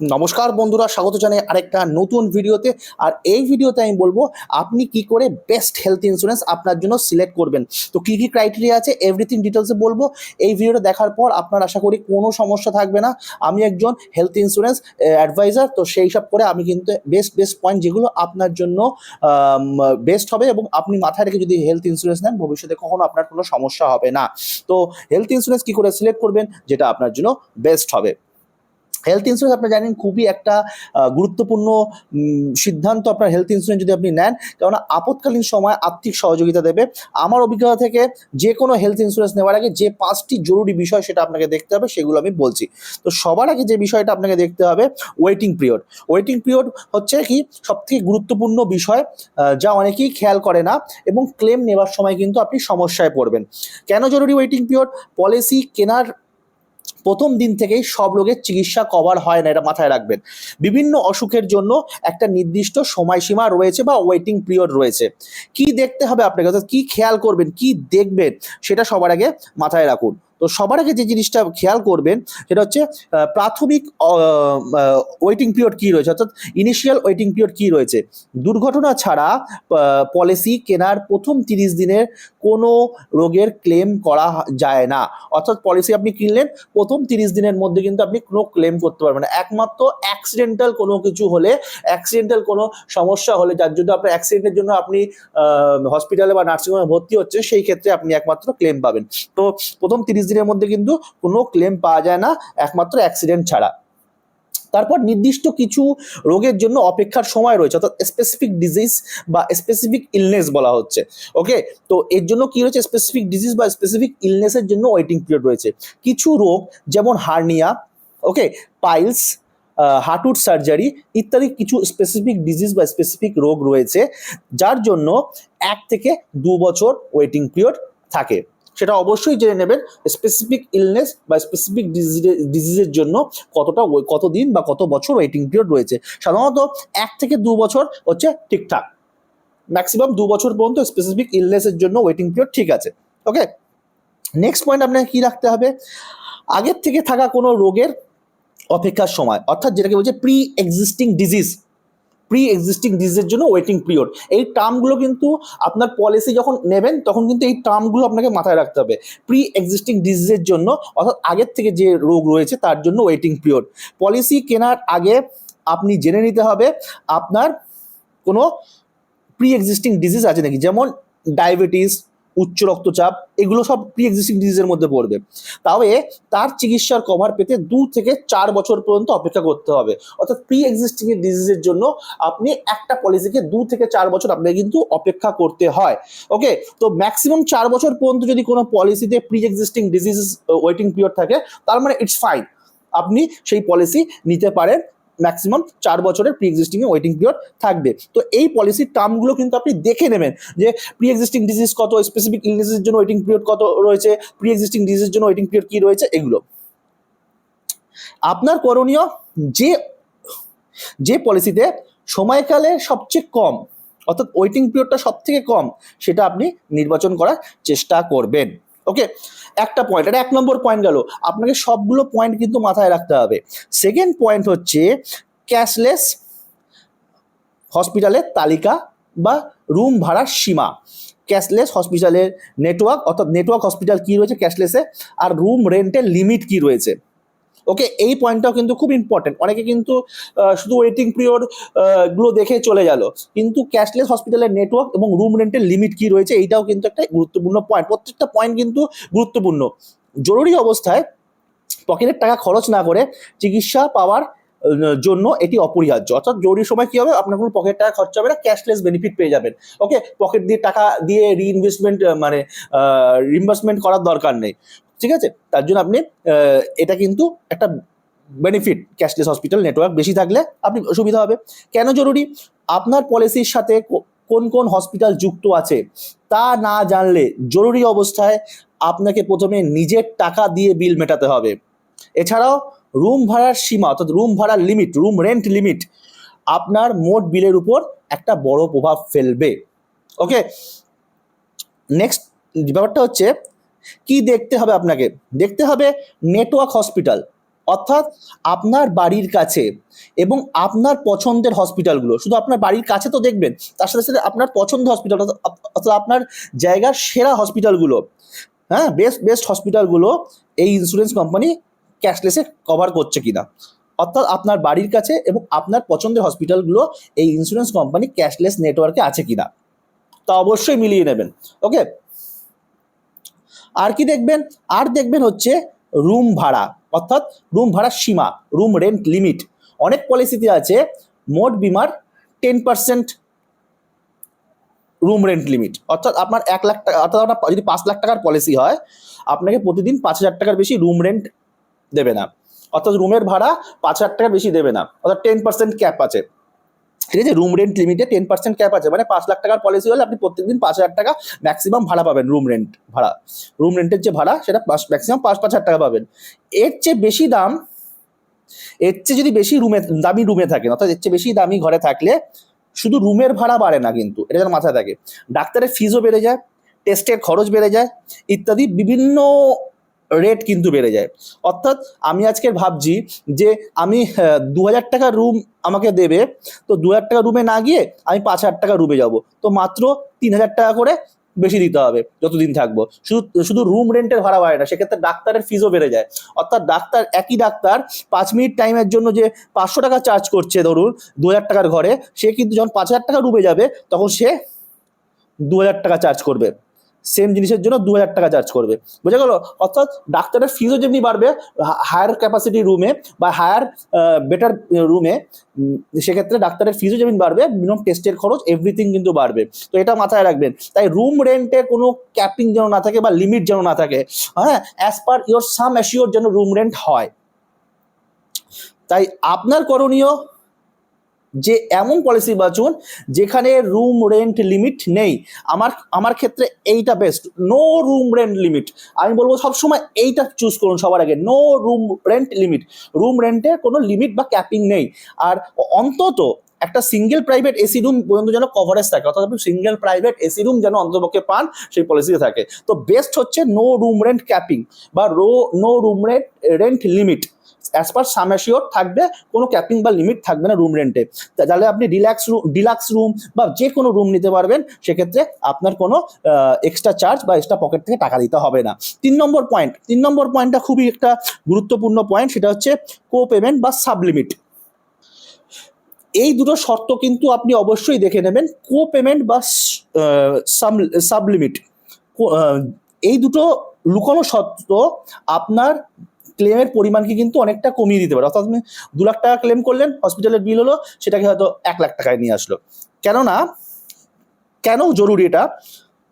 নমস্কার বন্ধুরা, স্বাগত জানাই আরেকটা নতুন ভিডিওতে। আর এই ভিডিওতে আমি বলব, আপনি কি করে বেস্ট হেলথ ইন্স্যুরেন্স আপনার জন্য সিলেক্ট করবেন? তো কী কী ক্রাইটেরিয়া আছে? এভরিথিং ডিটেলসে বলব। এই ভিডিওটা দেখার পর আপনার আশা করি কোনো সমস্যা থাকবে না। আমি একজন হেলথ ইন্স্যুরেন্স অ্যাডভাইজার তো সেই সব করে আমি কিন্তু বেস্ট বেস্ট পয়েন্ট যেগুলো আপনার জন্য বেস্ট হবে এবং আপনি মাথায় রেখে যদি হেলথ ইন্স্যুরেন্স নেন, ভবিষ্যতে কখনো আপনার কোনো সমস্যা হবে না। তো হেলথ ইন্স্যুরেন্স কী করে সিলেক্ট করবেন? যেটা আপনার জন্য বেস্ট হবে। হেলথ ইন্স্যুরেন্স আপনি জানেন খুবই একটা গুরুত্বপূর্ণ সিদ্ধান্ত আপনার হেলথ ইন্স্যুরেন্স যদি আপনি নেন, কেননা আপৎকালীন সময় আর্থিক সহযোগিতা দেবে। আমার অভিজ্ঞতা থেকে যে কোনো হেলথ ইন্স্যুরেন্স নেওয়ার আগে যে পাঁচটি জরুরি বিষয় সেটা আপনাকে দেখতে হবে, সেগুলো আমি বলছি। তো সবার আগে যে বিষয়টা আপনাকে দেখতে হবে ওয়েটিং পিরিয়ড ওয়েটিং পিরিয়ড হচ্ছে কি, সবথেকে গুরুত্বপূর্ণ বিষয় যা অনেকেই খেয়াল করে না এবং ক্লেম নেওয়ার সময় কিন্তু আপনি সমস্যায় পড়বেন। কেন জরুরি ওয়েটিং পিরিয়ড পলিসি কেনার প্রথম দিন থেকেই সব রোগের চিকিৎসা কভার হয় না, এটা মাথায় রাখবেন। বিভিন্ন অসুখের জন্য একটা নির্দিষ্ট সময়সীমা রয়েছে বা ওয়েটিং পিরিয়ড রয়েছে। কি দেখতে হবে আপনাকে? অর্থাৎ কি খেয়াল করবেন? কি দেখবেন? সেটা সবার আগে মাথায় রাখুন। তো সবার আগে যে জিনিসটা খেয়াল করবেন, সেটা হচ্ছে প্রাথমিক ওয়েটিং পিরিয়ড কি রয়েছে? অর্থাৎ ইনিশিয়াল ওয়েটিং পিরিয়ড কি রয়েছে? দুর্ঘটনা ছাড়া পলিসি কেনার প্রথম তিরিশ দিনের কোনো রোগের ক্লেম করা যায় না। অর্থাৎ পলিসি আপনি কিনলেন, প্রথম তিরিশ দিনের মধ্যে কিন্তু আপনি কোনো ক্লেম করতে পারবেন না। একমাত্র অ্যাক্সিডেন্টাল কোনো কিছু হলে অ্যাক্সিডেন্টাল কোনো সমস্যা হলে, যার জন্য আপনার অ্যাক্সিডেন্টের জন্য আপনি হসপিটালে বা নার্সিংহোমে ভর্তি হচ্ছেন, সেই ক্ষেত্রে আপনি একমাত্র ক্লেম পাবেন। তো প্রথম তিরিশ দিনের মধ্যে কিন্তু কোনো ক্লেম পাওয়া যায় না, একমাত্র অ্যাক্সিডেন্ট ছাড়া। তারপর নির্দিষ্ট কিছু রোগের জন্য অপেক্ষার সময় রয়েছে, অর্থাৎ স্পেসিফিক ডিজিজ বা স্পেসিফিক ইলনেস বলা হচ্ছে। ওকে তো এর জন্য কি রয়েছে? স্পেসিফিক ডিজিজ বা স্পেসিফিক ইলনেসের জন্য ওয়েটিং পিরিয়ড রয়েছে। কিছু রোগ যেমন হার্নিয়া ওকে পাইলস হাঁটুর সার্জারি ইত্যাদি কিছু স্পেসিফিক ডিজিজ বা স্পেসিফিক রোগ রয়েছে, যার জন্য এক থেকে দু বছর ওয়েটিং পিরিয়ড থাকে। সেটা অবশ্যই জেনে নেবেন স্পেসিফিক ইলনেস বা স্পেসিফিক ডিজিজের জন্য কতটা ওয়ে- কতদিন বা কত বছর ওয়েটিং পিরিয়ড রয়েছে। সাধারণত এক থেকে দু বছর হচ্ছে ঠিকঠাক। ম্যাক্সিমাম দু বছর পর্যন্ত স্পেসিফিক ইলনেসের জন্য ওয়েটিং পিরিয়ড ঠিক আছে। ওকে নেক্সট পয়েন্ট আপনাকে কি রাখতে হবে? আগের থেকে থাকা কোনো রোগের অপেক্ষার সময়, অর্থাৎ যেটাকে বলছে pre existing disease pre existing ডিজিজের জন্য ওয়েটিং পিরিয়ড এই টার্মগুলো কিন্তু আপনার পলিসি যখন নেবেন, তখন কিন্তু এই টার্মগুলো আপনাকে মাথায় রাখতে হবে। প্রি এক্সিস্টিং ডিজিজের জন্য, অর্থাৎ আগের থেকে যে রোগ রয়েছে, তার জন্য ওয়েটিং পিরিয়ড পলিসি কেনার আগে আপনি জেনে নিতে হবে, আপনার কোনো প্রি এক্সিস্টিং ডিজিজ আছে নাকি? যেমন ডায়াবেটিস উচ্চ রক্তচাপ, এগুলো সব প্রি এক্সিস্টিং ডিজিজের মধ্যে পড়বে। তবে তার চিকিৎসার কভার পেতে দু থেকে চার বছর পর্যন্ত অপেক্ষা করতে হবে। অর্থাৎ প্রি এক্সিস্টিং ডিজিজের জন্য আপনি একটা পলিসিকে দু থেকে চার বছর আপনাকে কিন্তু অপেক্ষা করতে হয়। ওকে তো ম্যাক্সিমাম চার বছর পর্যন্ত যদি কোনো পলিসিতে pre existing disease waiting period থাকে, তার মানে ইটস ফাইন আপনি সেই পলিসি নিতে পারেন। ম্যাক্সিমাম চার বছরের প্রি এক্সিস্টিং ওয়েটিং পিরিয়ড থাকবে। তো এই পলিসির টার্মগুলো কিন্তু আপনি দেখে নেবেন যে প্রি এক্সিস্টিং ডিজিজ কত স্পেসিফিক ইলনেসের জন্য ওয়েটিং পিরিয়ড কত রয়েছে প্রি এক্সিস্টিং ডিজিজের জন্য ওয়েটিং পিরিয়ড কি রয়েছে, এগুলো। আপনার করণীয় যে যে পলিসিতে সময়কালে সবচেয়ে কম, অর্থাৎ ওয়েটিং পিরিয়ডটা সব থেকে কম, সেটা আপনি নির্বাচন করার চেষ্টা করবেন। ওকে একটা পয়েন্ট এটা এক নম্বর পয়েন্ট গেল। আপনাকে সবগুলো পয়েন্ট কিন্তু মাথায় রাখতে হবে। সেকেন্ড পয়েন্ট হচ্ছে ক্যাশলেস হসপিটালের তালিকা বা রুম ভাড়ার সীমা। ক্যাশলেস হসপিটালের নেটওয়ার্ক অর্থাৎ নেটওয়ার্ক হসপিটাল কী রয়েছে ক্যাশলেসে আর রুম রেন্টের লিমিট কী রয়েছে? ওকে এই পয়েন্টটাও কিন্তু খুব ইম্পর্টেন্ট অনেকে কিন্তু শুধু ওয়েটিং পিরিয়ডগুলো দেখে চলে গেল। কিন্তু ক্যাশলেস হসপিটালের নেটওয়ার্ক এবং রুম রেন্টের লিমিট কি রয়েছে, এইটাও কিন্তু একটা গুরুত্বপূর্ণ পয়েন্ট প্রত্যেকটা পয়েন্ট কিন্তু গুরুত্বপূর্ণ। জরুরি অবস্থায় পকেটের টাকা খরচ না করে চিকিৎসা পাওয়ার জন্য এটি অপরিহার্য। অর্থাৎ জরুরি সময় কি হবে? আপনার কোনো পকেট টাকা খরচা হবে না ক্যাশলেস বেনিফিট পেয়ে যাবেন। ওকে পকেট দিয়ে টাকা দিয়ে রিইনভেস্টমেন্ট মানে রিইনভেস্টমেন্ট করার দরকার নেই। ঠিক আছে? তার জন্য আপনি এটা কিন্তু একটা বেনিফিট ক্যাশলেস হসপিটাল নেটওয়ার্ক বেশি থাকলে আপনি সুবিধা হবে। কেন জরুরি? আপনার পলিসির সাথে কোন কোন হসপিটাল যুক্ত আছে, তা না জানলে জরুরি অবস্থায় আপনাকে প্রথমে নিজের টাকা দিয়ে বিল মেটাতে হবে। এছাড়াও রুম ভাড়ার সীমা, অর্থাৎ রুম ভাড়ার লিমিট রুম রেন্ট লিমিট আপনার মোট বিলের উপর একটা বড় প্রভাব ফেলবে। ওকে নেক্সট ব্যাপারটা হচ্ছে কি দেখতে হবে আপনাকে? দেখতে হবে নেটওয়ার্ক হসপিটাল অর্থাৎ আপনার বাড়ির কাছে এবং আপনার পছন্দের হসপিটালগুলো শুধু আপনার বাড়ির কাছে তো দেখবেন, তার সাথে সাথে আপনার পছন্দ হসপিটাল অর্থাৎ আপনার জায়গার সেরা হসপিটালগুলো হ্যাঁ? বেস্ট বেস্ট হসপিটালগুলো এই ইন্স্যুরেন্স কোম্পানি ক্যাশলেসে কভার করছে কিনা। অর্থাৎ আপনার বাড়ির কাছে এবং আপনার পছন্দের হসপিটালগুলো এই ইন্স্যুরেন্স কোম্পানি ক্যাশলেস নেটওয়ার্কে আছে কিনা। তা অবশ্যই মিলিয়ে নেবেন ওকে আর কি দেখবেন? আর দেখবেন হচ্ছে রুম ভাড়া, অর্থাৎ রুম ভাড়ার সীমা রুম রেন্ট লিমিট অনেক পলিসিতে আছে, মোট বিমার ten percent room rent limit অর্থাৎ আপনার এক লাখ টাকা, অর্থাৎ আপনার যদি পাঁচ লাখ টাকার পলিসি হয়, আপনাকে প্রতিদিন পাঁচ হাজার টাকার বেশি রুম রেন্ট দেবে না। অর্থাৎ রুমের ভাড়া পাঁচ হাজার টাকার বেশি দেবে না। অর্থাৎ টেন পার্সেন্ট ক্যাপ আছে। ঠিক আছে? রুম রেন্ট লিমিটে টেন পার্সেন্ট ক্যাপ আছে। মানে পাঁচ লাখ টাকার পলিসি হলে আপনি প্রত্যেকদিন পাঁচ হাজার টাকা ম্যাক্সিমাম ভাড়া পাবেন রুম রেন্ট ভাড়া। রুম রেন্টের যে ভাড়া, সেটা ম্যাক্সিমাম পাঁচ পাঁচ হাজার টাকা পাবেন। এর চেয়ে বেশি দাম, এর চেয়ে যদি বেশি রুমে দামি রুমে থাকেন, অর্থাৎ এর চেয়ে বেশি দামি ঘরে থাকলে শুধু রুমের ভাড়া বাড়ে না কিন্তু, এটা যেন মাথায় থাকে। ডাক্তারের ফিজও বেড়ে যায় টেস্টের খরচ বেড়ে যায়, ইত্যাদি বিভিন্ন রেট কিন্তু বেড়ে যায়। অর্থাৎ আমি আজকে ভাবছি যে আমি দু হাজার টাকা রুম আমাকে দেবে, তো দু হাজার টাকা রুমে না গিয়ে আমি পাঁচ হাজার টাকা রুমে যাব। তো মাত্র তিন হাজার টাকা করে বেশি দিতে হবে, যতদিন থাকব। শুধু শুধু রুম রেন্টের ভাড়া বাড়ে না, সেক্ষেত্রে ডাক্তারের ফিজও বেড়ে যায়। অর্থাৎ ডাক্তার, একই ডাক্তার পাঁচ মিনিট টাইমের জন্য যে পাঁচশো টাকা চার্জ করছে ধরুন দু হাজার টাকার ঘরে, সে কিন্তু যখন পাঁচ হাজার টাকা রুমে যাবে, তখন সে দু হাজার টাকা চার্জ করবে। সেম জিনিসের জন্য দু হাজার টাকা চার্জ করবে। বোঝা গেল? অর্থাৎ ডাক্তারের ফিজও যেমনি বাড়বে হায়ার ক্যাপাসিটি রুমে বা হায়ার বেটার রুমে সেক্ষেত্রে ডাক্তারের ফিজও যেমন বাড়বে মিনিমাম টেস্টের খরচ এভরিথিং কিন্তু বাড়বে। তো এটা মাথায় রাখবেন। তাই রুম রেন্টে কোনো ক্যাপিং যেন না থাকে বা লিমিট যেন না থাকে হ্যাঁ as per your sum assured যেন রুম রেন্ট হয়। তাই আপনার করণীয় যে এমন পলিসি বাঁচুন যেখানে রুম রেন্ট লিমিট নেই। আমার আমার ক্ষেত্রে এইটা best no room rent limit আমি বলব সবসময় এইটা চুজ করুন সবার আগে। No room rent limit room রেন্টে কোনো লিমিট বা ক্যাপিং নেই। আর অন্তত একটা সিঙ্গেল প্রাইভেট এসি রুম পর্যন্ত যেন কভারেজ থাকে, অর্থাৎ আপনি সিঙ্গেল প্রাইভেট এসি রুম যেন অন্তপক্ষে পান, সেই পলিসিতে থাকে। তো বেস্ট হচ্ছে নো রুম রেন্ট ক্যাপিং বা rho no room rent rent limit as per sum assured থাকবে, কোনো ক্যাপিং বা লিমিট থাকবে না রুম রেন্টে তাহলে আপনি রিল্যাক্স রুম ডিলাক্স রুম বা যে কোনো রুম নিতে পারবেন, সেক্ষেত্রে আপনার কোনো এক্সট্রা চার্জ বা এক্সট্রা পকেট থেকে টাকা দিতে হবে না। তিন নম্বর পয়েন্ট তিন নম্বর পয়েন্টটা খুবই একটা গুরুত্বপূর্ণ পয়েন্ট সেটা হচ্ছে কো পেমেন্ট বা সাবলিমিট এই দুটো শর্ত কিন্তু আপনি অবশ্যই দেখে নেবেন কো পেমেন্ট বা সাবলিমিট এই দুটো লুকানো শর্ত আপনার ক্লেমের পরিমাণকে কিন্তু অনেকটা কমিয়ে দিতে পারে। অর্থাৎ আপনি দু লাখ টাকা ক্লেম করলেন হসপিটালের বিল হলো, সেটাকে হয়তো এক লাখ টাকায় নিয়ে আসলো। কেননা, কেন জরুরি এটা?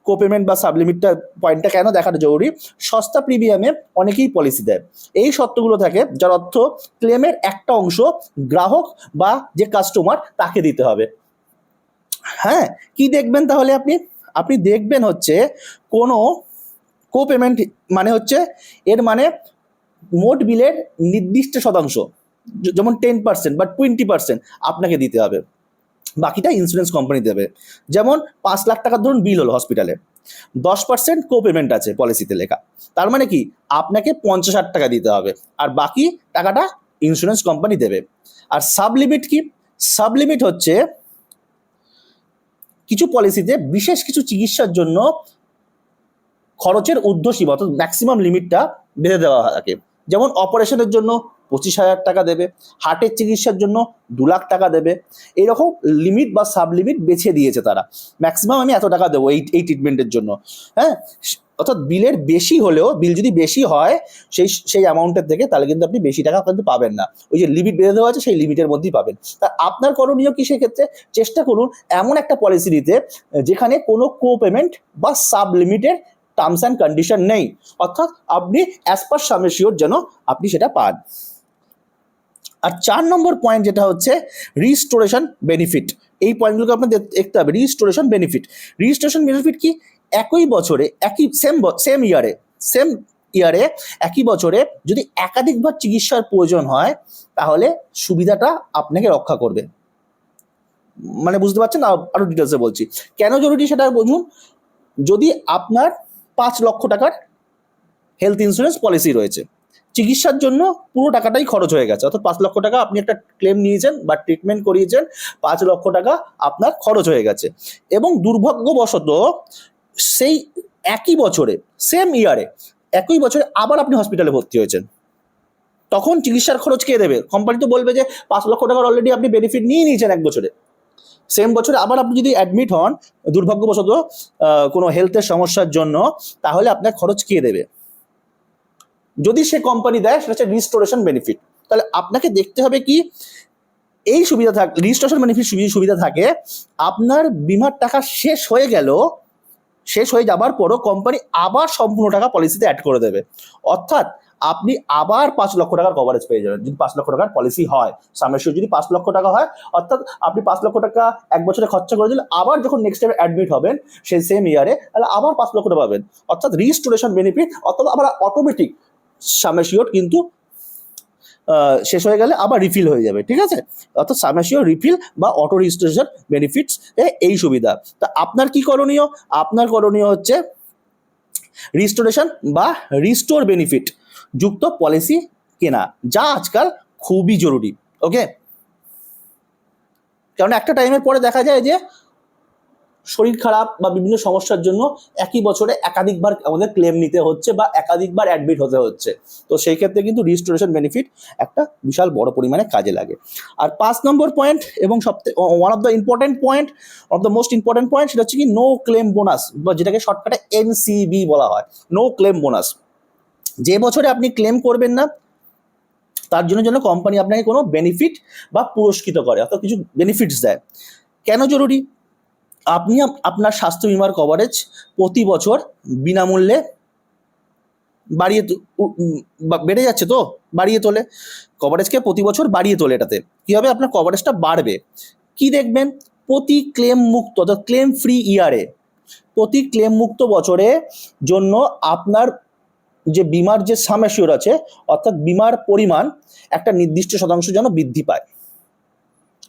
কো পেমেন্ট বা সাবলিমিটটা পয়েন্টটা কেন দেখাটা জরুরি? সস্তা প্রিমিয়ামে অনেকেই পলিসি দেয়। এই শর্তগুলো থাকে, যার অর্থ ক্লেমের একটা অংশ গ্রাহক বা যে কাস্টমার তাকে দিতে হবে। হ্যাঁ কি দেখবেন তাহলে আপনি? আপনি দেখবেন হচ্ছে কোনো কো পেমেন্ট মানে হচ্ছে, এর মানে মোট বিলের নির্দিষ্ট শতাংশ যেমন টেন পার্সেন্ট বা টোয়েন্টি পার্সেন্ট আপনাকে দিতে হবে। বাকিটা ইন্স্যুরেন্স কোম্পানি দেবে যেমন পাঁচ লাখ টাকার ধরুন বিল হলো হসপিটালে দশ পার্সেন্ট কো পেমেন্ট আছে পলিসিতে লেখা। তার মানে কি? আপনাকে পঞ্চাশ হাজার টাকা দিতে হবে। আর বাকি টাকাটা ইন্স্যুরেন্স কোম্পানি দেবে। আর সাবলিমিট কি? সাবলিমিট হচ্ছে কিছু পলিসিতে বিশেষ কিছু চিকিৎসার জন্য খরচের ঊর্ধ্বসীমা, অর্থাৎ ম্যাক্সিমাম লিমিটটা বেঁধে দেওয়া থাকে। যেমন অপারেশনের জন্য পঁচিশ হাজার টাকা দেবে হার্টের চিকিৎসার জন্য দু লাখ টাকা দেবে। এরকম লিমিট বা সাব লিমিট বেছে দিয়েছে তারা। ম্যাক্সিমাম আমি এত টাকা দেবো এই এই ট্রিটমেন্টের জন্য। হ্যাঁ? অর্থাৎ বিলের বেশি হলেও বিল যদি বেশি হয়, সেই সেই অ্যামাউন্টের থেকে তাহলে কিন্তু আপনি বেশি টাকা কিন্তু পাবেন না। ওই যে লিমিট বেঁধে দেওয়া আছে, সেই লিমিটের মধ্যেই পাবেন। তা আপনার করণীয় কি সেক্ষেত্রে? চেষ্টা করুন এমন একটা পলিসি দিতে, যেখানে কোনো কো পেমেন্ট বা সাব লিমিটের টার্মস অ্যান্ড কন্ডিশন নেই। অর্থাৎ আপনি অ্যাজ পার সামেশিওর যেন আপনি সেটা পান। আর চার নম্বর পয়েন্ট যেটা হচ্ছে রিস্টোরেশন বেনিফিট এই পয়েন্টগুলোকে আপনার দেখতে হবে রিস্টোরেশন বেনিফিট রিস্টোরেশন বেনিফিট কি? একই বছরে, একই সেম সেম ইয়ারে সেম ইয়ারে একই বছরে যদি একাধিকবার চিকিৎসার প্রয়োজন হয়, তাহলে সুবিধাটা আপনাকে রক্ষা করবে। মানে বুঝতে পারছেন? না আরও ডিটেলসে বলছি। কেন জরুরি সেটা বুঝুন? যদি আপনার পাঁচ লক্ষ টাকার হেলথ ইন্স্যুরেন্স পলিসি রয়েছে। চিকিৎসার জন্য পুরো টাকাটাই খরচ হয়ে গেছে। অর্থাৎ পাঁচ লক্ষ টাকা আপনি একটা ক্লেম নিয়েছেন বা ট্রিটমেন্ট করিয়েছেন, পাঁচ লক্ষ টাকা আপনার খরচ হয়ে গেছে। এবং দুর্ভাগ্যবশত সেই একই বছরে সেম ইয়ারে একই বছরে আবার আপনি হসপিটালে ভর্তি হয়েছেন। তখন চিকিৎসার খরচ কে দেবে? কোম্পানি তো বলবে যে পাঁচ লক্ষ টাকার অলরেডি আপনি বেনিফিট নিয়ে নিয়েছেন এক বছরে। সেম বছরে আবার আপনি যদি অ্যাডমিট হন, দুর্ভাগ্যবশত কোনো হেলথের সমস্যার জন্য, তাহলে আপনার খরচ কে দেবে? যদি সে কোম্পানি দেয়, সেটা হচ্ছে রিস্টোরেশন বেনিফিট তাহলে আপনাকে দেখতে হবে কি, এই সুবিধা থাক রিজিস্ট্রেশন বেনিফিট সুবিধা থাকে, আপনার বিমার টাকা শেষ হয়ে গেল, শেষ হয়ে যাবার পরও কোম্পানি আবার সম্পূর্ণ টাকা পলিসিতে অ্যাড করে দেবে। অর্থাৎ আপনি আবার পাঁচ লক্ষ টাকার কভারেজ পেয়ে যাবেন। যদি পাঁচ লক্ষ টাকার পলিসি হয় সামেশ্বর যদি পাঁচ লক্ষ টাকা হয়, অর্থাৎ আপনি পাঁচ লক্ষ টাকা এক বছরে খরচা করে দিলে আবার যখন নেক্সট টাইম অ্যাডমিট হবেন, সেই সেম ইয়ারে তাহলে আবার পাঁচ লক্ষ টাকা পাবেন। অর্থাৎ রিস্টোরেশন বেনিফিট অর্থাৎ আবার অটোমেটিক সামেশিওর কিন্তু শেষ হয়ে গেলে আবার রিফিল হয়ে যাবে, ঠিক আছে? অর্থাৎ সামেশিওর রিফিল বা অটো রেজিস্ট্রেশন বেনিফিটস এই সুবিধা। তা আপনার কি করণীয়? আপনার করণীয় হচ্ছে রিস্টোরেশন বা রিস্টোর বেনিফিট যুক্ত পলিসি কেনা, যা আজকাল খুবই জরুরি ওকে কারণ একটা টাইমের পরে দেখা যায় যে শরীর খারাপ বা বিভিন্ন সমস্যার জন্য একই বছরে একাধিকবার আমাদের ক্লেম নিতে হচ্ছে বা একাধিকবার অ্যাডমিট হতে হচ্ছে। তো সেই ক্ষেত্রে কিন্তু রিস্টোরেশন বেনিফিট একটা বিশাল বড় পরিমাণে কাজে লাগে। আর পাঁচ নম্বর পয়েন্ট এবং সবথেকে one of the important point of the most important point সেটা হচ্ছে কি নো ক্লেম বোনাস বা যেটাকে শর্টকাটে এনসিবি বলা হয়। নো ক্লেম বোনাস যে বছরে আপনি ক্লেম করবেন না, তার জন্য যেন কোম্পানি আপনাকে কোনো বেনিফিট বা পুরস্কৃত করে, অর্থাৎ কিছু বেনিফিটস দেয়। কেন জরুরি? আপনি আপনার স্বাস্থ্য বিমার কভারেজ প্রতি বছর বিনামূল্যে বাড়িয়ে বেড়ে যাচ্ছে তো? বাড়িয়ে তোলে। কভারেজকে প্রতি বছর বাড়িয়ে তোলে এটাতে। কী হবে? আপনার কভারেজটা বাড়বে। কি দেখবেন? প্রতি ক্লেম মুক্ত, অর্থাৎ ক্লেম ফ্রি ইয়ারে প্রতি ক্লেম মুক্ত বছরে জন্য আপনার যে বিমার যে সামেশিওর আছে, অর্থাৎ বিমার পরিমাণ একটা নির্দিষ্ট শতাংশ যেন বৃদ্ধি পায়।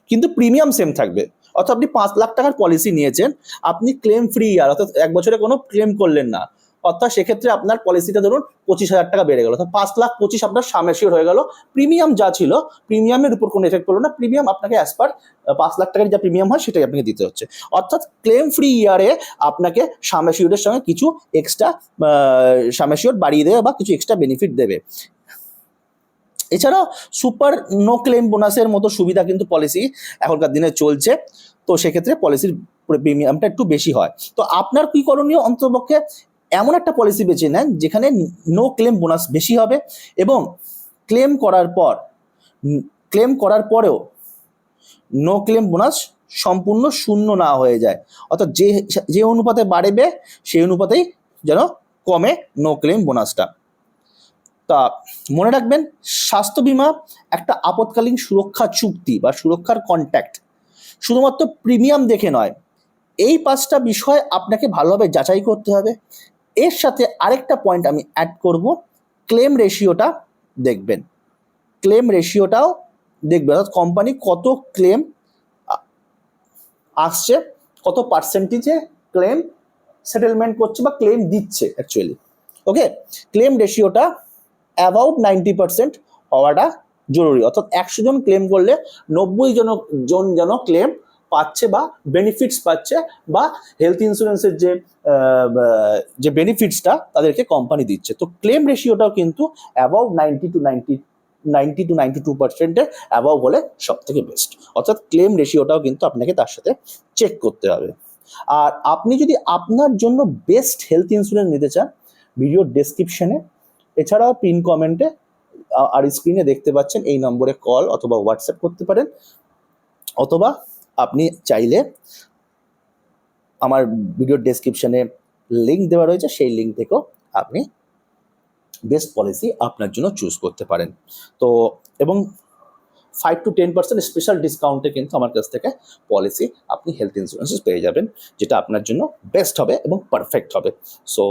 কিন্তু প্রিমিয়াম সেম থাকবে। অর্থাৎ আপনি পাঁচ লাখ টাকার পলিসি নিয়েছেন, আপনি ক্লেম ফ্রি ইয়ার অর্থাৎ এক বছরে কোনো ক্লেম করলেন না। অর্থাৎ সেক্ষেত্রে আপনার পলিসিটা ধরুন পঁচিশ হাজার টাকা বেড়ে গেল, অর্থাৎ পাঁচ লাখ পঁচিশ আপনার সামেশিওর হয়ে গেল। প্রিমিয়াম যা ছিল প্রিমিয়ামের উপর কোনো এফেক্ট পড়ল না প্রিমিয়াম আপনাকে অ্যাজ পার পাঁচ লাখ টাকার যা প্রিমিয়াম হয় সেটাই আপনাকে দিতে হচ্ছে। অর্থাৎ ক্লেম ফ্রি ইয়ারে আপনাকে সামেশিওরের সঙ্গে কিছু এক্সট্রা সামেশিওর বাড়িয়ে দেবে বা কিছু এক্সট্রা বেনিফিট দেবে। এছাড়াও সুপার নো ক্লেম বোনাসের মতো সুবিধা কিন্তু পলিসি এখনকার দিনে চলছে। তো সেক্ষেত্রে পলিসির প্রিমিয়ামটা একটু বেশি হয়। তো আপনার কি করণীয়? অন্ততপক্ষে এমন একটা পলিসি বেছে নেন যেখানে নো ক্লেম বোনাস বেশি হবে এবং ক্লেম করার পর ক্লেম করার পরেও নো ক্লেম বোনাস সম্পূর্ণ শূন্য না হয়ে যায়। অর্থাৎ যে যে অনুপাতে বাড়বে সেই অনুপাতেই যেন কমে নো ক্লেম বোনাসটা তা মনে রাখবেন, স্বাস্থ্য বীমা একটা আপৎকালীন সুরক্ষা চুক্তি বা সুরক্ষার কন্ট্যাক্ট শুধুমাত্র প্রিমিয়াম দেখে নয়, এই পাঁচটা বিষয় আপনাকে ভালোভাবে যাচাই করতে হবে। এর সাথে আরেকটা পয়েন্ট আমি অ্যাড করব ক্লেম রেশিওটা দেখবেন। ক্লেম রেশিওটাও দেখবেন, অর্থাৎ কোম্পানি কত ক্লেম আসছে, কত পার্সেন্টেজে ক্লেম সেটেলমেন্ট করছে বা ক্লেম দিচ্ছে অ্যাকচুয়ালি ওকে ক্লেম রেশিওটা অ্যাবাউট নাইনটি পার্সেন্ট হওয়াটা জরুরি। অর্থাৎ একশো জন ক্লেম করলে নব্বই জন জন যেন ক্লেম পাচ্ছে বা বেনিফিটস পাচ্ছে বা হেলথ ইন্স্যুরেন্সের যে যে বেনিফিটসটা তাদেরকে কোম্পানি দিচ্ছে। তো ক্লেম রেশিওটাও কিন্তু about ninety two ninety ninety two ninety two পার্সেন্টের অ্যাবাভ হলে সব থেকে বেস্ট অর্থাৎ ক্লেম রেশিওটাও কিন্তু আপনাকে তার সাথে চেক করতে হবে। আর আপনি যদি আপনার জন্য বেস্ট হেলথ ইন্স্যুরেন্স নিতে চান ভিডিও ডেসক্রিপশনে এছাড়াও পিন কমেন্টে আর স্ক্রিনে দেখতে পাচ্ছেন এই নম্বরে কল অথবা হোয়াটসঅ্যাপ করতে পারেন। অথবা আপনি চাইলে আমার ভিডিও ডেসক্রিপশনে লিঙ্ক দেওয়া রয়েছে, সেই লিঙ্ক থেকেও আপনি বেস্ট পলিসি আপনার জন্য চুজ করতে পারেন। তো, এবং five to ten percent special ডিসকাউন্টে কিন্তু আমার কাছ থেকে পলিসি আপনি হেলথ ইন্স্যুরেন্স পেয়ে যাবেন, যেটা আপনার জন্য বেস্ট হবে এবং পারফেক্ট হবে। So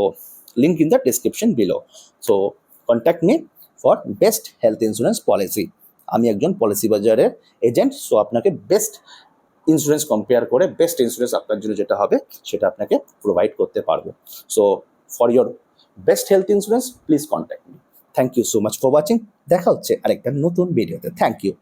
link in the description below so contact me for best health insurance policy আমি একজন পলিসি বাজারের এজেন্ট সো আপনাকে বেস্ট ইন্স্যুরেন্স কম্পেয়ার করে বেস্ট ইন্স্যুরেন্স আপনার জন্য যেটা হবে, সেটা আপনাকে প্রোভাইড করতে পারব। So for your best health insurance please contact me thank you so much for watching দেখা হচ্ছে আরেকটা নতুন ভিডিওতে থ্যাংক ইউ